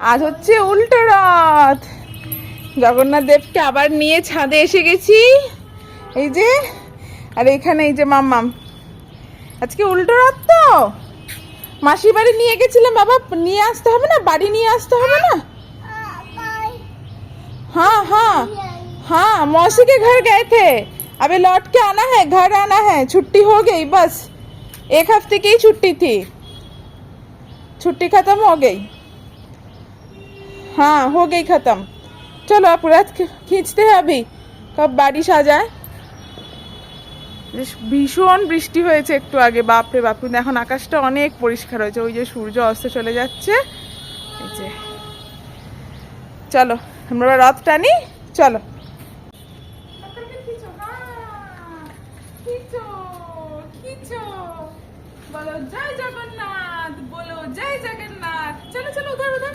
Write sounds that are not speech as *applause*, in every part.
আজ হচ্ছে উল্টো রথ জগন্নাথ দেবকে আবার নিয়ে ছাদে এসে গেছি এই যে আর এখানে এই যে মাম্মাম আজকে উল্টো রথ তো মাসি বাড়ি নিয়ে গেছিলাম বাবা নিয়ে আসতে হবে না বাড়ি নিয়ে আসতে হবে না हाँ हाँ हाँ मौसी के घर गए थे अभी लौट के आना है घर आना है छुट्टी हो गई बस एक हफ्ते की ही छुट्टी थी छुट्टी खत्म हो गई हाँ हो गई खत्म चलो आप रथ खी- खींचते हैं अभी कब बारिश आ जाए বেশ ভীষণ বৃষ্টি হয়েছে একটু আগে বাপরে বাপ কিন্তু এখন আকাশটা অনেক পরিষ্কার হয়েছে ওই যে সূর্য অস্ত চলে যাচ্ছে এই যে চলো আমরা এবার রথ টানি চলো বলো জয় জগন্নাথ বলো জয় জগন্নাথ চলো চলো উধর উধর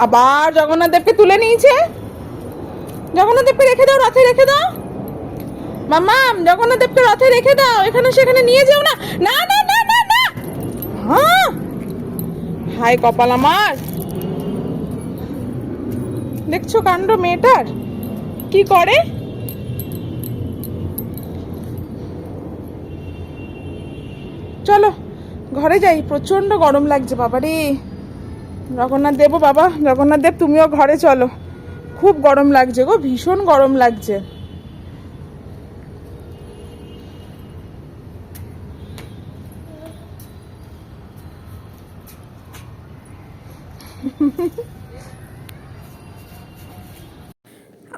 আবার জগন্নাথ দেবকে তুলে নিয়েছে? জগন্নাথ দেবকে রেখে দাও, রথে রেখে দাও। মামাম জগন্নাথ দেবকে রথে রেখে দাও, এখানে সেখানে নিয়ে যেও না। না না না না না। হ্যাঁ। হাই কপাল আমার। দেখছ কাণ্ড মেয়েটার? কি করে? চলো, ঘরে যাই। প্রচণ্ড গরম লাগছে বাবা রে জগন্নাথ দেবও বাবা জগন্নাথ দেব, তুমিও ঘরে চলো। খুব গরম লাগছে গো, ভীষণ গরম লাগছে। *laughs*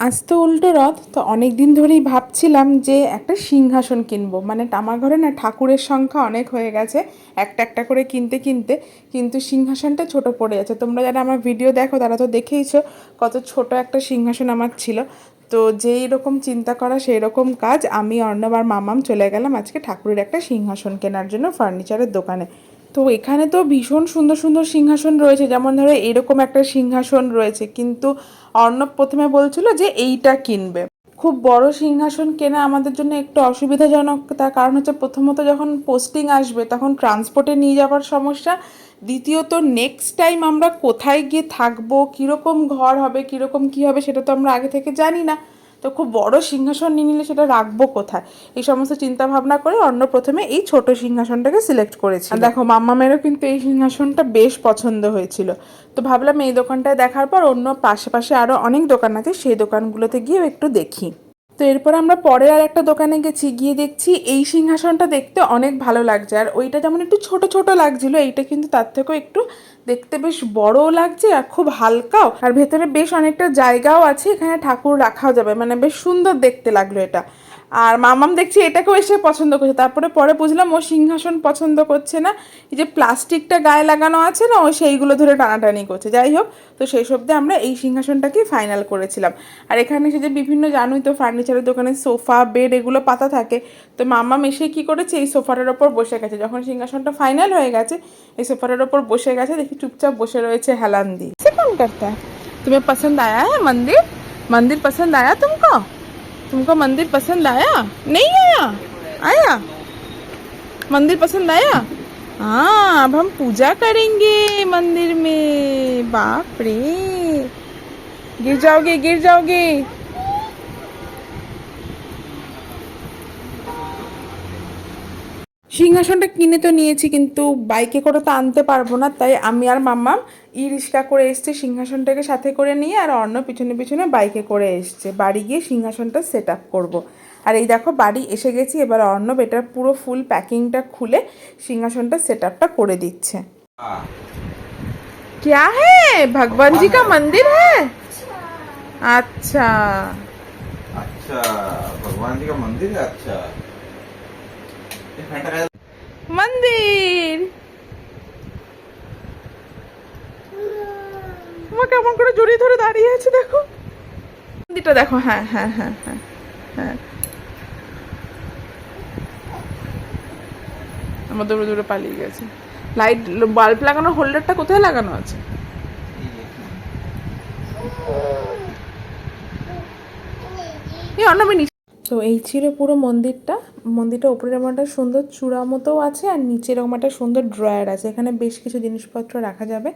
আজ তো উল্টো রথ, তো অনেক দিন ধরেই ভাবছিলাম যে একটা সিংহাসন কিনবো। মানে আমার ঘরে না ঠাকুরের সংখ্যা অনেক হয়ে গেছে, একটা একটা করে কিনতে কিনতে, কিন্তু সিংহাসনটা ছোট পড়ে যাচ্ছে। তোমরা যারা আমার ভিডিও দেখো, তারা তো দেখেইছো কত ছোট একটা সিংহাসন আমার ছিল। তো যেই রকম চিন্তা করা, সেই রকম কাজ আমি অর্ণব আর মামাম চলে গেলাম আজকে ঠাকুরের একটা সিংহাসন কেনার জন্য ফার্নিচারের দোকানে। তো এখানে তো ভীষণ সুন্দর সুন্দর সিংহাসন রয়েছে। যেমন ধরো এরকম একটা সিংহাসন রয়েছে। কিন্তু অর্ণব প্রথমে বলছিল যে এইটা কিনবে। খুব বড় সিংহাসন কেনা আমাদের জন্য একটু অসুবিধাজনক। তার কারণ হচ্ছে প্রথমত যখন পোস্টিং আসবে, তখন ট্রান্সপোর্টে নিয়ে যাওয়ার সমস্যা। দ্বিতীয়ত নেক্সট টাইম আমরা কোথায় গিয়ে থাকব, কীরকম ঘর হবে, কীরকম কী হবে, সেটা তো আমরা আগে থেকে জানি না। তো খুব বড় সিংহাসন নিয়ে নিলে সেটা রাখব কোথায়? এই সমস্ত চিন্তা ভাবনা করে অন্য প্রথমে এই ছোট সিংহাসনটাকে সিলেক্ট করেছি। দেখো, মাম্মামেরও কিন্তু এই সিংহাসনটা বেশ পছন্দ হয়েছিল। তো ভাবলাম এই দোকানটায় দেখার পর অন্য পাশে পাশে আরও অনেক দোকান আছে, সেই দোকানগুলোতে গিয়েও একটু দেখি। তো এরপর আমরা পরের আর একটা দোকানে গেছি, গিয়ে দেখছি এই সিংহাসনটা দেখতে অনেক ভালো লাগছে। আর ওইটা যেমন একটু ছোট ছোট লাগছিল, এইটা কিন্তু তার থেকেও একটু দেখতে বেশ বড়ও লাগছে আর খুব হালকাও। আর ভেতরে বেশ অনেকটা জায়গাও আছে, এখানে ঠাকুর রাখাও যাবে মানে বেশ সুন্দর দেখতে লাগল এটা। আর মামাম দেখছি এটাকেও এসে পছন্দ করছে। তারপরে পরে বুঝলাম ও সিংহাসন পছন্দ করছে না। এই যে প্লাস্টিকটা গায়ে লাগানো আছে না ও সেইগুলো ধরে টানাটানি করছে। যাই হোক তো সেই শব্দে আমরা এই সিংহাসনটাকেই ফাইনাল করেছিলাম। আর এখানে এসে যে বিভিন্ন জানোই তো ফার্নিচারের দোকানে সোফা বেড এগুলো পাতা থাকে। তো মামাম এসে কি করেছে এই সোফাটার ওপর বসে গেছে। যখন সিংহাসনটা ফাইনাল হয়ে গেছে এই সোফাটার ওপর বসে গেছে দেখি চুপচাপ বসে রয়েছে হেলান দি। সে কোন করতে? তুমি পছন্দ আয়া হ্যাঁ মন্দির? মন্দির পছন্দ আয়া তুমি तुमको मंदिर पसंद आया? नहीं आया? आया? मंदिर पसंद आया? हाँ अब हम पूजा करेंगे मंदिर में। बाप रे। गिर जाओगे गिर जाओगे। সিংহাসনটা কিনে তো নিয়েছি কিন্তু বাইকে করে তো আনতে পারবো না তাই আমি আর মাম্মাম ই রিক্সা করে এসছে সিংহাসনটাকে সাথে করে নিয়ে আর অন্য পিছনে পিছনে বাইকে করে এসছে বাড়ি গিয়ে সিংহাসনটা সেট আপ করবো আর এই দেখো বাড়ি এসে গেছি এবার অর্ণব এটার পুরো ফুল প্যাকিংটা খুলে সিংহাসনটা সেট আপটা করে দিচ্ছে क्या है भगवान जी का मंदिर है अच्छा अच्छा भगवान जी का मंदिर है अच्छा মন্দির। মা কেমন করে জড়িয়ে ধরে দাঁড়িয়ে আছে, দেখো। মন্দিরটা দেখো হ্যাঁ হ্যাঁ হ্যাঁ হ্যাঁ হ্যাঁ। আমার দূরে দূরে পালিয়ে গেছে। লাইট, বাল্ব লাগানো, হোল্ডারটা কোথায় লাগানো আছে? এই অন্য তো এই ছিল পুরো মন্দিরটা। মন্দিরটা উপরের এমন একটা সুন্দর চূড়া মতোও আছে আর নিচে এরকম একটা সুন্দর ড্রয়ার আছে। এখানে বেশ কিছু জিনিসপত্র রাখা যাবে।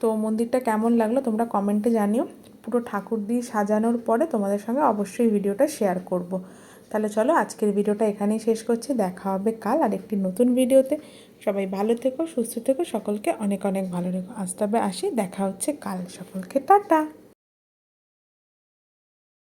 তো মন্দিরটা কেমন লাগল তোমরা কমেন্টে জানিও। পুরো ঠাকুর দিয়ে সাজানোর পরে তোমাদের সঙ্গে অবশ্যই ভিডিওটা শেয়ার করব। তাহলে চলো আজকের ভিডিওটা এখানেই শেষ করছি। দেখা হবে কাল আর একটি নতুন ভিডিওতে। সবাই ভালো থেকো, সুস্থ থেকো। সকলকে অনেক অনেক ভালো রেখো। আজ আসি, দেখা হচ্ছে কাল। সকলকে টাটা।